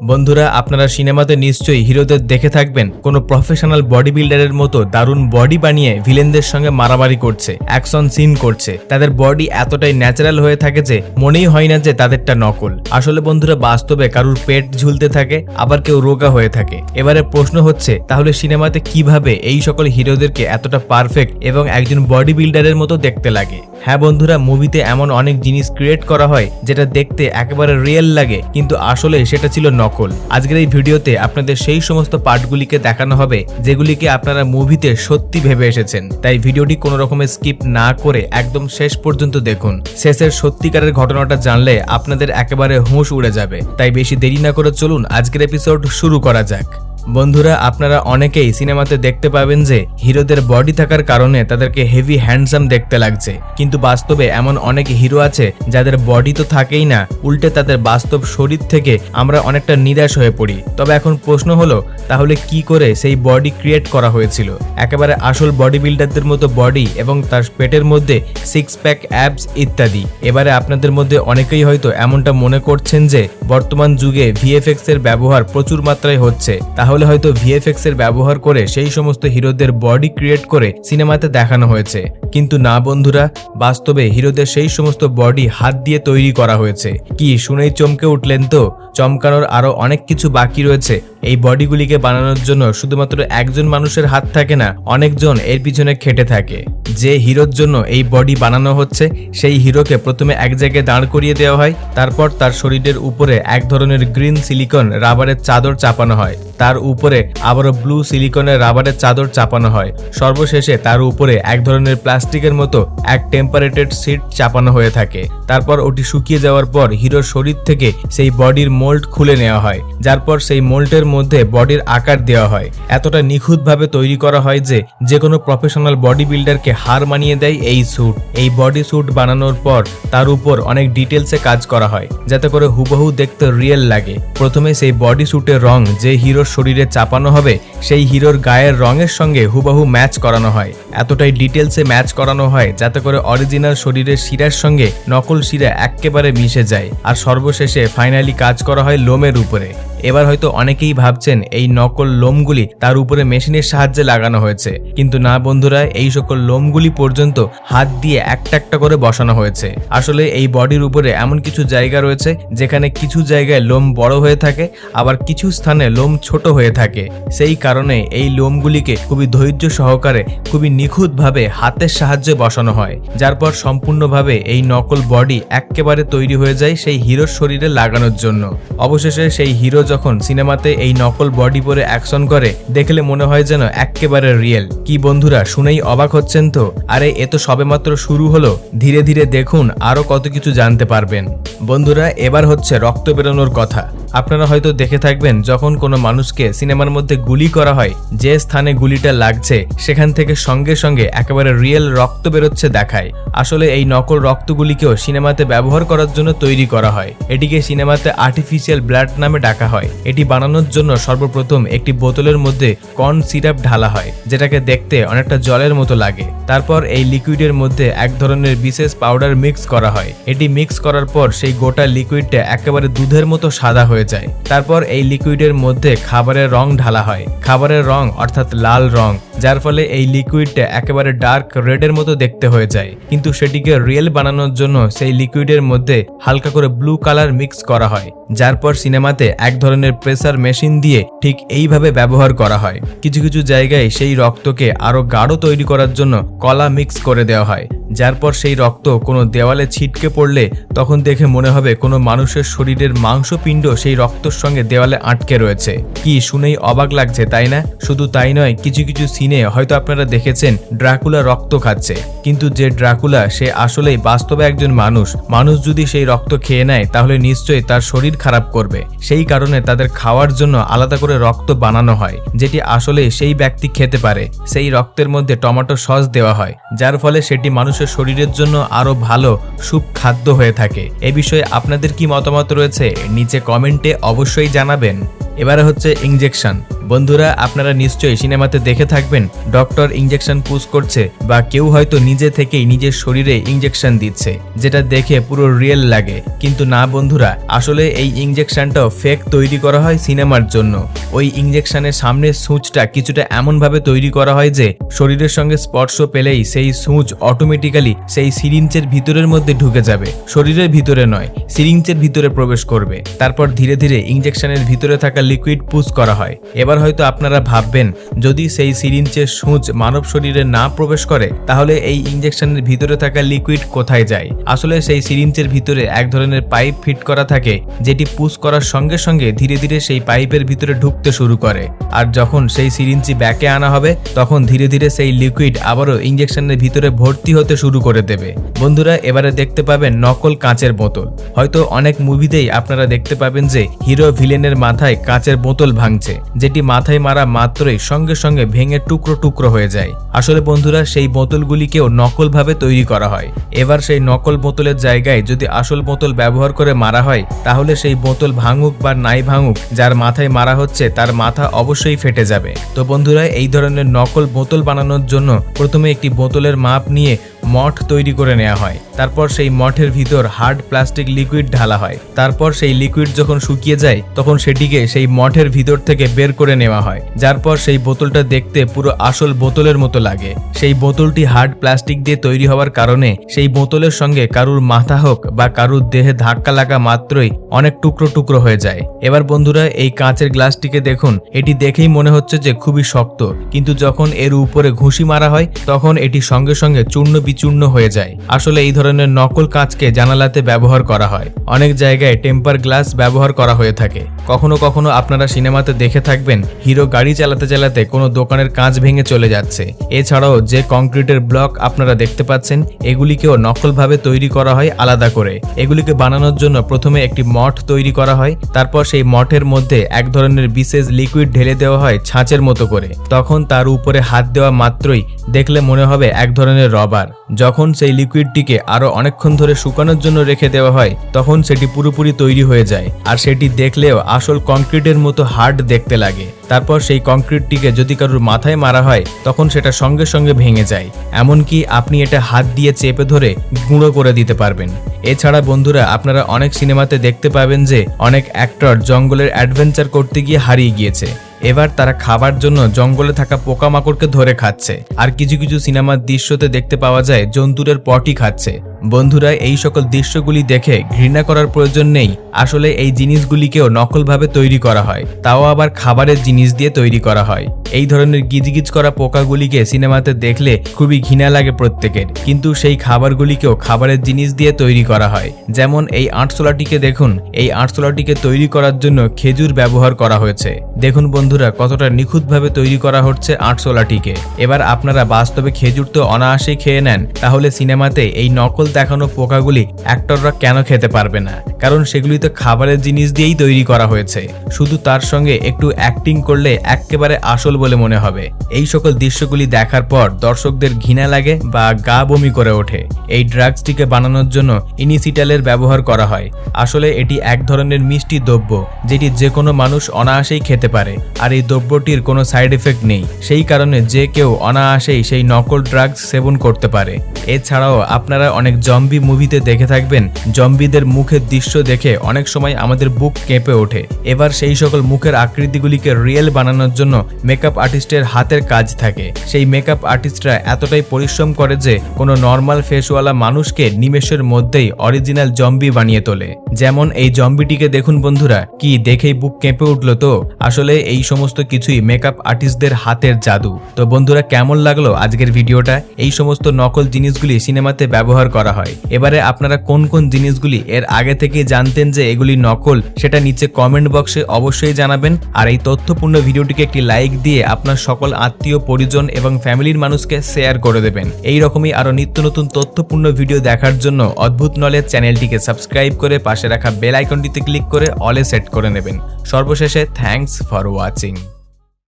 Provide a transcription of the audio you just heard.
বন্ধুরা, আপনারা সিনেমাতে নিশ্চয়ই হিরোদের দেখে থাকবেন। কোনো প্রফেশনাল বডি বিল্ডারের মতো দারুণ বডি বানিয়ে ভিলেনদের সঙ্গে মারামারি করছে অ্যাকশন সিন করছে। তাদের বডি এতটাই ন্যাচারাল হয়ে থাকে যে মনেই হয় না যে তাদেরটা নকল। আসলে বন্ধুরা, বাস্তবে কারুর পেট ঝুলতে থাকে, আবার কেউ রোগা হয়ে থাকে। এবারে প্রশ্ন হচ্ছে, তাহলে সিনেমাতে কীভাবে এই সকল হিরোদেরকে এতটা পারফেক্ট এবং একজন বডি বিল্ডারের মতো দেখতে লাগে? হ্যাঁ বন্ধুরা মুভিতে এমন অনেক জিনিস ক্রিয়েট করা হয় যেটা দেখতে একেবারে রিয়েল লাগে, কিন্তু আসলে সেটা ছিল নকল। আজকের এই ভিডিওতে আপনাদের সেই সমস্ত পার্টগুলিকে দেখানো হবে, যেগুলিকে আপনারা মুভিতে সত্যি ভেবে এসেছেন। তাই ভিডিওটি কোনো রকমের স্কিপ না করে একদম শেষ পর্যন্ত দেখুন। শেষের সত্যিকারের ঘটনাটা জানলে আপনাদের একেবারে হুঁশ উড়ে যাবে। তাই বেশি দেরি না করে চলুন আজকের এপিসোড শুরু করা যাক। বন্ধুরা, আপনারা অনেকেই সিনেমাতে দেখতে পাবেন যে হিরোদের বডি থাকার কারণে তাদেরকে হেভি হ্যান্ডসাম দেখতে লাগছে। কিন্তু বাস্তবে এমন অনেক হিরো আছে যাদের বডি তো থাকেই না, উল্টে তাদের বাস্তব শরীর থেকে আমরা অনেকটা নিরাশ হয়ে পড়ি। তবে এখন প্রশ্ন হলো, তাহলে কি করে সেই বডি ক্রিয়েট করা হয়েছিল? একেবারে আসল বডি বিল্ডারদের মতো বডি এবং তার পেটের মধ্যে সিক্স প্যাক অ্যাবস ইত্যাদি। এবারে আপনাদের মধ্যে অনেকেই হয়তো এমনটা মনে করছেন যে বর্তমান যুগে ভিএফএক্স এর ব্যবহার প্রচুর মাত্রায় হচ্ছে। তাহলে হয়তো ভিএফএক্স এর ব্যবহার করে সেই সমস্ত হিরোদের বডি ক্রিয়েট করে সিনেমাতে দেখানো হয়েছে। কিন্তু না বন্ধুরা, বাস্তবে হিরোদের সেই সমস্ত বডি হাত দিয়ে তৈরি করা হয়েছে। কি শুনেই চমকে উঠলেন তো? চমকানোর আরও অনেক কিছু বাকি রয়েছে। এই বডিগুলিকে বানানোর জন্য শুধুমাত্র একজন মানুষের হাত থাকে না, অনেকজন এর পিছনে খেটে থাকে। যে হিরোর জন্য এই বডি বানানো হচ্ছে, সেই হিরোকে প্রথমে এক জায়গায় দাঁড় করিয়ে দেওয়া হয়, তারপর তার শরীরের উপরে এক ধরনের গ্রিন সিলিকন রাবারের চাদর চাপানো হয়। তার উপরে আবারও ব্লু সিলিকনের রাবারের চাদর চাপানো হয়। সর্বশেষে তার উপরে এক ধরনের প্লাস্টিকের মতো এক টেম্পারেটেড সিট চাপানো হয়ে থাকে। তারপর ওটি শুকিয়ে যাওয়ার পর হিরোর শরীর থেকে সেই বডির মোল্ড খুলে নেওয়া হয়। যার পর সেই মোল্ডের মধ্যে বডির আকার দেওয়া হয়। এতটা নিখুঁতভাবে তৈরি করা হয় যে যে কোনো প্রফেশনাল বডি বিল্ডারকে হার মানিয়ে দেয় এই স্যুট এই বডি স্যুট বানানোর পর তার উপর অনেক ডিটেলসে কাজ করা হয়, যাতে করে হুবহু দেখতে রিয়েল লাগে। প্রথমে সেই বডি স্যুটের রং যে হিরোর শরীরে চাপানো হবে, সেই হিরোর গায়ের রঙের সঙ্গে হুবহু ম্যাচ করানো হয়। এতটাই ডিটেলসে ম্যাচ করানো হয়, যাতে করে অরিজিনাল শরীরের শিরার সঙ্গে নকল শিরা এক্কেবারে মিশে যায়। আর সর্বশেষে ফাইনালি কাজ করা হয় লোমের উপরে। এবার হয়তো অনেকেই ভাবছেন এই নকল লোমগুলি তার উপরে মেশিনের সাহায্যে লাগানো হয়েছে। কিন্তু না বন্ধুরা, এই সকল লোমগুলি পর্যন্ত হাত দিয়ে একটা একটা করে বসানো হয়েছে। আসলে এই বডির উপরে এমন কিছু জায়গা রয়েছে যেখানে কিছু জায়গায় লোম বড় হয়ে থাকে, আবার কিছু স্থানে লোম ছোট হয়ে থাকে। সেই কারণে এই লোমগুলিকে খুবই ধৈর্য সহকারে, খুবই নিখুঁতভাবে হাতের সাহায্যে বসানো হয়। যার পর সম্পূর্ণভাবে এই নকল বডি এক্কেবারে তৈরি হয়ে যায় সেই হিরোর শরীরে লাগানোর জন্য। অবশেষে সেই হিরো যখন সিনেমাতে এই নকল বডি পরে অ্যাকশন করে, দেখলে মনে হয় যেন এক্কেবারে রিয়েল। কি বন্ধুরা, শুনেই অবাক হচ্ছেন তো? আরে, এ তো সবেমাত্র শুরু হলো। ধীরে ধীরে দেখুন আরও কত কিছু জানতে পারবেন। বন্ধুরা, এবার হচ্ছে রক্ত বেরোনোর কথা। আপনারা হয়তো দেখে থাকবেন, যখন কোনো মানুষকে সিনেমার মধ্যে গুলি করা হয়, যে স্থানে গুলিটা লাগছে, সেখান থেকে সঙ্গে সঙ্গে একেবারে রিয়েল রক্ত বেরোচ্ছে দেখায়। আসলে এই নকল রক্তগুলিকেও সিনেমাতে ব্যবহার করার জন্য তৈরি করা হয়। এটিকে সিনেমাতে আর্টিফিশিয়াল ব্লাড নামে ডাকা হয়। এটি বানানোর জন্য সর্বপ্রথম একটি বোতলের মধ্যে কর্ন সিরাপ ঢালা হয়, যেটাকে দেখতে অনেকটা জলের মতো লাগে। তারপর এই লিকুইডের মধ্যে এক ধরনের বিশেষ পাউডার মিক্স করা হয়। এটি মিক্স করার পর সেই গোটা লিকুইডটা একেবারে দুধের মতো সাদা হয়ে যায়। তারপর এই লিকুইডের মধ্যে খাবারের রং ঢালা হয়। খাবারের রং অর্থাৎ লাল রং, যার ফলে এই লিকুইডটা একেবারে ডার্ক রেডের মতো দেখতে হয়ে যায়। কিন্তু সেটিকে রিয়েল বানানোর জন্য সেই লিকুইডের মধ্যে হালকা করে ব্লু কালার মিক্স করা হয়, যার পর সিনেমাতে এক ধরনের প্রেসার মেশিন দিয়ে ঠিক এইভাবে ব্যবহার করা হয়। কিছু কিছু জায়গায় সেই রক্তকে আরও গাঢ় তৈরি করার জন্য কলা মিক্স করে দেওয়া হয়, যার পর সেই রক্ত কোনো দেওয়ালে ছিটকে পড়লে তখন দেখে মনে হবে কোনো মানুষের শরীরের মাংসপিণ্ড সেই রক্তর সঙ্গে দেওয়ালে আটকে রয়েছে। কি শুনেই অবাক লাগছে, তাই না? শুধু তাই নয়, কিছু কিছু সিনে হয়তো আপনারা দেখেছেন, ড্রাকুলা রক্ত খাচ্ছে। কিন্তু যে ড্রাকুলা, সে আসলেই বাস্তবে একজন মানুষ। মানুষ যদি সেই রক্ত খেয়ে নেয়, তাহলে নিশ্চয়ই তার শরীর খারাপ করবে। সেই কারণে তাদের খাওয়ার জন্য আলাদা করে রক্ত বানানো হয়, যেটি আসলে সেই ব্যক্তি খেতে পারে। সেই রক্তের মধ্যে টমেটো সস দেওয়া হয়, যার ফলে সেটি মানুষের শরীরের জন্য আরও ভালো সুপ খাদ্য হয়ে থাকে। এ বিষয়ে আপনাদের কি মতামত রয়েছে? নিচে কমেন্টে অবশ্যই জানাবেন। এবারে হচ্ছে ইঞ্জেকশন বন্ধুরা, আপনারা নিশ্চয়ই সিনেমাতে দেখে থাকবেন ডক্টর ইঞ্জেকশন পুশ করছে বা কেউ হয়তো নিজে থেকেই নিজের শরীরে ইঞ্জেকশন দিচ্ছে, যেটা দেখে পুরো রিয়েল লাগে। কিন্তু না বন্ধুরা, আসলে এই ইঞ্জেকশনটাও ফেক তৈরি করা হয় সিনেমার জন্য। ওই ইঞ্জেকশনের সামনের সূচটা কিছুটা এমনভাবে তৈরি করা হয় যে, শরীরের সঙ্গে স্পর্শ পেলেই সেই সূচ অটোমেটিক্যালি সেই সিরিঞ্জের ভিতরের মধ্যে ঢুকে যাবে। শরীরের ভিতরে নয় সিরিঞ্জের ভিতরে প্রবেশ করবে। তারপর ধীরে ধীরে ইঞ্জেকশনের ভিতরে থাকা লিকুইড পুশ করা হয়। এবার হয়তো আপনারা ভাববেন, যদি সেই সিরিঞ্জের সূচ মানব শরীরে না প্রবেশ করে, তাহলে এই ইঞ্জেকশনের ভিতরে থাকা লিকুইড কোথায় যায়? আসলে সেই সিরিঞ্জের ভিতরে এক ধরনের পাইপ ফিট করা থাকে, যেটি পুশ করার সঙ্গে সঙ্গে ধীরে ধীরে সেই পাইপের ভিতরে ঢুকতে শুরু করে। আর যখন সেই সিরিঞ্জি ব্যাকে আনা হবে, তখন ধীরে ধীরে সেই লিকুইড আবারও ইঞ্জেকশনের ভিতরে ভর্তি হতে শুরু করে দেবে। বন্ধুরা, এবারে দেখতে পাবেন নকল কাঁচের বোতল। হয়তো অনেক মুভিতেই আপনারা দেখতে পাবেন যে হিরো ভিলেনের মাথায় কাঁচের বোতল ভাঙছে, যেটি মাথায় মারা মাত্রই সঙ্গে সঙ্গে ভেঙে টুকরো টুকরো হয়ে যায়। আসলে বন্ধুরা, সেই বোতলগুলিকেও নকলভাবে তৈরি করা হয়। এবার সেই নকল বোতলের জায়গায় যদি আসল বোতল ব্যবহার করে মারা হয়, তাহলে সেই বোতল ভাঙুক বা নাই ভাঙুক, যার মাথায় মারা হচ্ছে তার মাথা অবশ্যই ফেটে যাবে। তো বন্ধুরা, এই ধরনের নকল বোতল বানানোর জন্য প্রথমে একটি বোতলের মাপ নিয়ে মঠ তৈরি করে নেওয়া হয়। তারপর সেই মঠের ভিতর হার্ড প্লাস্টিক লিকুইড ঢালা হয়। তারপর সেই লিকুইড যখন শুকিয়ে যায়, তখন সেটিকে সেই মঠের ভিতর থেকে বের করে নেওয়া হয়। যার পর সেই বোতলটা দেখতে পুরো আসল বোতলের মতো লাগে। সেই বোতলটি হার্ড প্লাস্টিক দিয়ে তৈরি হওয়ার কারণে সেই বোতলের সঙ্গে কারুর মাথা হোক বা কারুর দেহে ধাক্কা লাগা মাত্রই অনেক টুকরো টুকরো হয়ে যায়। এবার বন্ধুরা, এই কাঁচের গ্লাসটিকে দেখুন। এটি দেখেই মনে হচ্ছে যে খুবই শক্ত। কিন্তু যখন এর উপরে ঘুষি মারা হয়, তখন এটি সঙ্গে সঙ্গে চূর্ণ বিচূর্ণ হয়ে যায়। আসলে এই ধরনের নকল কাঁচকে জানালাতে ব্যবহার করা হয়। অনেক জায়গায় টেম্পার গ্লাস ব্যবহার করা হয়ে থাকে। কখনো কখনো আপনারা সিনেমাতে দেখে থাকবেন, হিরো গাড়ি চালাতে চালাতে কোনো দোকানের কাঁচ ভেঙে চলে যাচ্ছে। এছাড়াও যে কংক্রিটের ব্লক আপনারা দেখতে পাচ্ছেন, এগুলিকেও নকলভাবে তৈরি করা হয় আলাদা করে। এগুলিকে বানানোর জন্য প্রথমে একটি মঠ তৈরি করা হয়, তারপর সেই মঠের মধ্যে এক ধরনের বিশেষ লিকুইড ঢেলে দেওয়া হয় ছাঁচের মতো করে। তখন তার উপরে হাত দেওয়া মাত্রই দেখলে মনে হবে এক ধরনের রবার যখন সেই লিকুইডটিকে আরও অনেকক্ষণ ধরে শুকানোর জন্য রেখে দেওয়া হয়, তখন সেটি পুরোপুরি তৈরি হয়ে যায়। আর সেটি দেখলেও আসল কংক্রিটের মতো হার্ড দেখতে লাগে। তারপর সেই কংক্রিটটিকে যদি কারোর মাথায় মারা হয়, তখন সেটা সঙ্গে সঙ্গে ভেঙে যায়। এমনকি আপনি এটা হাত দিয়ে চেপে ধরে গুঁড়ো করে দিতে পারবেন। এছাড়া বন্ধুরা, আপনারা অনেক সিনেমাতে দেখতে পাবেন যে অনেক অ্যাক্টর জঙ্গলের অ্যাডভেঞ্চার করতে গিয়ে হারিয়ে গিয়েছে। এবার তারা খাবার জন্য জঙ্গলে থাকা পোকামাকড়কে ধরে খাচ্ছে। আর কিছু কিছু সিনেমার দৃশ্যতে দেখতে পাওয়া যায় জন্তুরের পটি খাচ্ছে। বন্ধুরা, এই সকল দৃশ্যগুলি দেখে ঘৃণা করার প্রয়োজন নেই। আসলে এই জিনিসগুলিকেও নকলভাবে তৈরি করা হয়। তাও আবার খাবারের জিনিস দিয়ে তৈরি করা হয়। এই ধরনের গিজগিজ করা পোকাগুলিকে সিনেমাতে দেখলে খুবই ঘৃণা লাগে প্রত্যেকের। কিন্তু সেই খাবারগুলিকেও খাবারের জিনিস দিয়ে তৈরি করা হয়। যেমন এই আটশোলাটিকে দেখুন। এই আটশোলাটিকে তৈরি করার জন্য খেজুর ব্যবহার করা হয়েছে। দেখুন বন্ধুরা, কতটা নিখুঁতভাবে তৈরি করা হচ্ছে আটশোলাটিকে এবার আপনারা বাস্তবে খেজুর তো অনায়াসেই খেয়ে নেন। তাহলে সিনেমাতে এই নকল দেখানো পোকাগুলি অ্যাক্টররা কেন খেতে পারবে না? কারণ সেগুলি তো খাবারের জিনিস দিয়েই তৈরি করা হয়েছে। শুধু তার সঙ্গে একটু অ্যাক্টিং করলে একেবারে আসল বলে মনে হবে। এই সকল দৃশ্যগুলি দেখার পর দর্শকদের ঘৃণা লাগে বা গা বমি করে ওঠে। এই ড্রাগসটিকে বানানোর জন্য ইনিসিটালের ব্যবহার করা হয়। আসলে এটি এক ধরনের মিষ্টি দ্রব্য, যেটি যে কোনো মানুষ অনায়াসেই খেতে পারে। আর এই দ্রব্যটির কোনো সাইড এফেক্ট নেই। সেই কারণে যে কেউ অনায়াসেই সেই নকল ড্রাগস সেবন করতে পারে। এছাড়াও আপনারা অনেক জম্বি মুভিতে দেখে থাকবেন। জম্বিদের মুখের দৃশ্য দেখে অনেক সময় আমাদের বুক কেঁপে ওঠে। এবার সেই সকল মুখের আকৃতিগুলিকে রিয়েল বানানোর জন্য মেকআপ আর্টিস্টের হাতের কাজ থাকে। সেই মেকআপ আর্টিস্টরা এতটাই পরিশ্রম করে যে কোনো নর্মাল ফেসওয়ালা মানুষকে নিমেষের মধ্যেই অরিজিনাল জম্বি বানিয়ে তোলে। যেমন এই জম্বিটিকে দেখুন বন্ধুরা, কি দেখেই বুক কেঁপে উঠল তো? আসলে এই সমস্ত কিছুই মেকআপ আর্টিস্টদের হাতের জাদু। তো বন্ধুরা, কেমন লাগল আজকের ভিডিওটা? এই সমস্ত নকল জিনিসগুলি সিনেমাতে ব্যবহার করা হয়। এবারে আপনারা কোন কোন জিনিসগুলি এর আগে থেকে জানতেন যে এগুলি নকল, সেটা নিচে কমেন্ট বক্সে অবশ্যই জানাবেন। আর এই তথ্যপূর্ণ ভিডিওটিকে একটি লাইক দিয়ে আপনার সকল আত্মীয়, পরিজন এবং ফ্যামিলির মানুষকে শেয়ার করে দেবেন। এই রকমই আরও নিত্য নতুন তথ্যপূর্ণ ভিডিও দেখার জন্য অদ্ভুত নলেজ চ্যানেলটিকে সাবস্ক্রাইব করে পাশে রাখা বেল আইকনটিতে ক্লিক করে অলে সেট করে নেবেন। সর্বশেষে থ্যাংকস ফর ওয়াচিং।